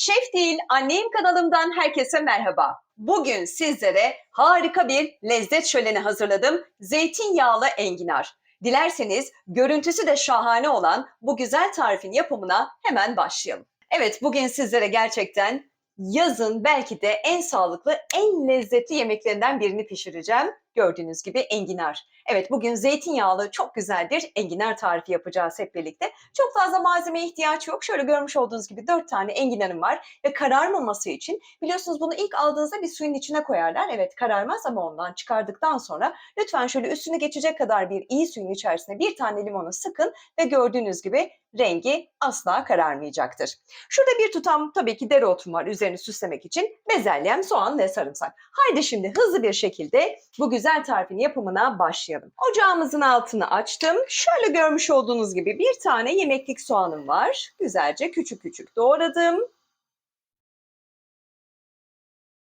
Şef değil, anneyim kanalımdan herkese merhaba. Bugün sizlere harika bir lezzet şöleni hazırladım. Zeytinyağlı enginar. Dilerseniz görüntüsü de şahane olan bu güzel tarifin yapımına hemen başlayalım. Evet bugün sizlere gerçekten yazın belki de en sağlıklı, en lezzetli yemeklerinden birini pişireceğim. Gördüğünüz gibi enginar. Evet bugün zeytinyağlı çok güzel bir enginar tarifi yapacağız hep birlikte. Çok fazla malzemeye ihtiyaç yok. Şöyle görmüş olduğunuz gibi 4 tane enginarım var ve kararmaması için biliyorsunuz bunu ilk aldığınızda bir suyun içine koyarlar. Evet kararmaz ama ondan çıkardıktan sonra lütfen şöyle üstünü geçecek kadar bir iyi suyun içerisine bir tane limonu sıkın ve gördüğünüz gibi rengi asla kararmayacaktır. Şurada bir tutam tabii ki dereotum var üzerini süslemek için. Bezelyem, soğan ve sarımsak. Haydi şimdi hızlı bir şekilde bu güzel tarifin yapımına başlayalım. Ocağımızın altını açtım. Şöyle görmüş olduğunuz gibi bir tane yemeklik soğanım var. Güzelce küçük küçük doğradım.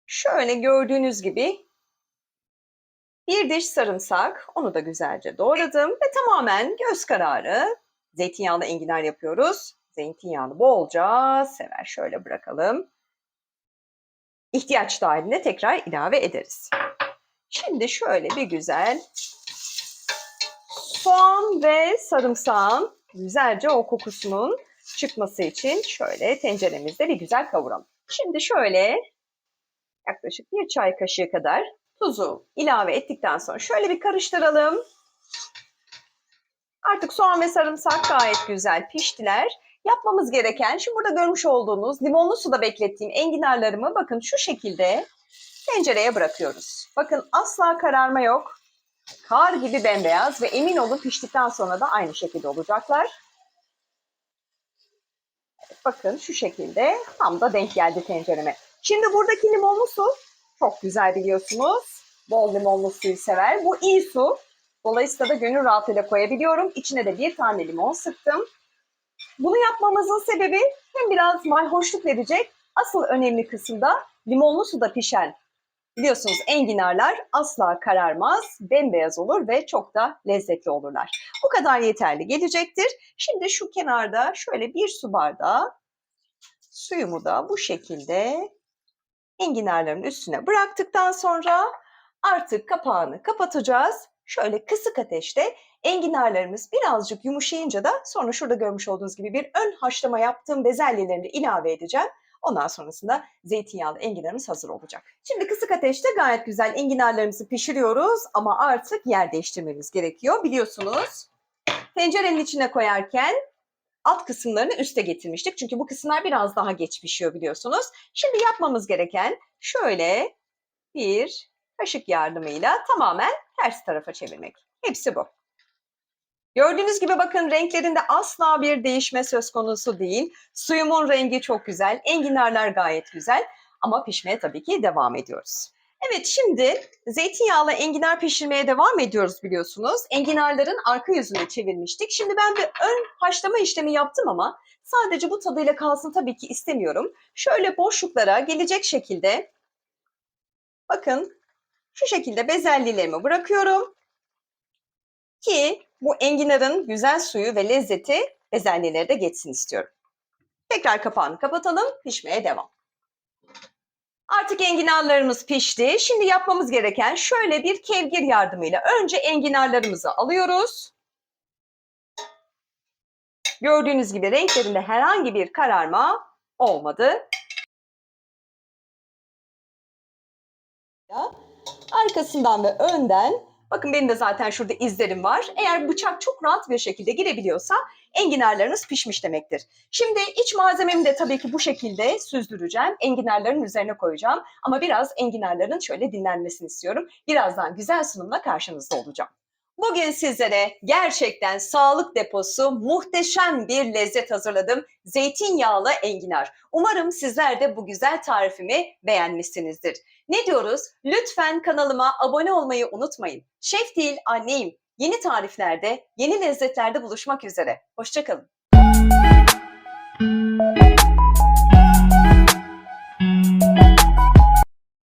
Şöyle gördüğünüz gibi bir diş sarımsak, onu da güzelce doğradım ve tamamen göz kararı zeytinyağlı enginar yapıyoruz. Zeytinyağını bolca sever. Şöyle bırakalım. İhtiyaç dahilinde tekrar ilave ederiz. Şimdi şöyle bir güzel soğan ve sarımsağın güzelce o kokusunun çıkması için şöyle tenceremizde bir güzel kavuralım. Şimdi şöyle yaklaşık bir çay kaşığı kadar tuzu ilave ettikten sonra şöyle bir karıştıralım. Artık soğan ve sarımsak gayet güzel piştiler. Yapmamız gereken, şimdi burada görmüş olduğunuz limonlu suda beklettiğim enginarlarımı bakın şu şekilde tencereye bırakıyoruz. Bakın asla kararma yok. Kar gibi bembeyaz ve emin olun piştikten sonra da aynı şekilde olacaklar. Bakın şu şekilde tam da denk geldi tencereme. Şimdi buradaki limonlu su çok güzel biliyorsunuz. Bol limonlu suyu sever. Bu iyi su. Dolayısıyla da gönül rahatlığıyla koyabiliyorum. İçine de bir tane limon sıktım. Bunu yapmamızın sebebi hem biraz mayhoşluk verecek. Asıl önemli kısımda limonlu suda pişen biliyorsunuz enginarlar asla kararmaz, bembeyaz olur ve çok da lezzetli olurlar. Bu kadar yeterli gelecektir. Şimdi şu kenarda şöyle bir su bardağı suyumu da bu şekilde enginarların üstüne bıraktıktan sonra artık kapağını kapatacağız. Şöyle kısık ateşte enginarlarımız birazcık yumuşayınca da sonra şurada görmüş olduğunuz gibi bir ön haşlama yaptığım bezelyelerini ilave edeceğim. Ondan sonrasında zeytinyağlı enginarımız hazır olacak. Şimdi kısık ateşte gayet güzel enginarlarımızı pişiriyoruz ama artık yer değiştirmemiz gerekiyor. Biliyorsunuz tencerenin içine koyarken alt kısımlarını üste getirmiştik. Çünkü bu kısımlar biraz daha geç pişiyor biliyorsunuz. Şimdi yapmamız gereken şöyle bir kaşık yardımıyla tamamen ters tarafa çevirmek. Hepsi bu. Gördüğünüz gibi bakın renklerinde asla bir değişme söz konusu değil. Suyumun rengi çok güzel, enginarlar gayet güzel ama pişmeye tabii ki devam ediyoruz. Evet şimdi zeytinyağlı enginar pişirmeye devam ediyoruz biliyorsunuz. Enginarların arka yüzünü çevirmiştik. Şimdi ben bir ön haşlama işlemi yaptım ama sadece bu tadıyla kalsın tabii ki istemiyorum. Şöyle boşluklara gelecek şekilde bakın şu şekilde bezelyelerimi bırakıyorum ki bu enginarın güzel suyu ve lezzeti bezelyelere de geçsin istiyorum. Tekrar kapağını kapatalım, pişmeye devam. Artık enginarlarımız pişti. Şimdi yapmamız gereken şöyle bir kevgir yardımıyla önce enginarlarımızı alıyoruz. Gördüğünüz gibi renklerinde herhangi bir kararma olmadı. Arkasından ve önden Bakın benim de zaten şurada izlerim var. Eğer bıçak çok rahat bir şekilde girebiliyorsa enginarlarınız pişmiş demektir. Şimdi iç malzememi de tabii ki bu şekilde süzdüreceğim. Enginarların üzerine koyacağım. Ama biraz enginarların şöyle dinlenmesini istiyorum. Birazdan güzel sunumla karşınızda olacağım. Bugün sizlere gerçekten sağlık deposu muhteşem bir lezzet hazırladım. Zeytinyağlı enginar. Umarım sizler de bu güzel tarifimi beğenmişsinizdir. Ne diyoruz? Lütfen kanalıma abone olmayı unutmayın. Şef değil anneyim. Yeni tariflerde, yeni lezzetlerde buluşmak üzere. Hoşçakalın.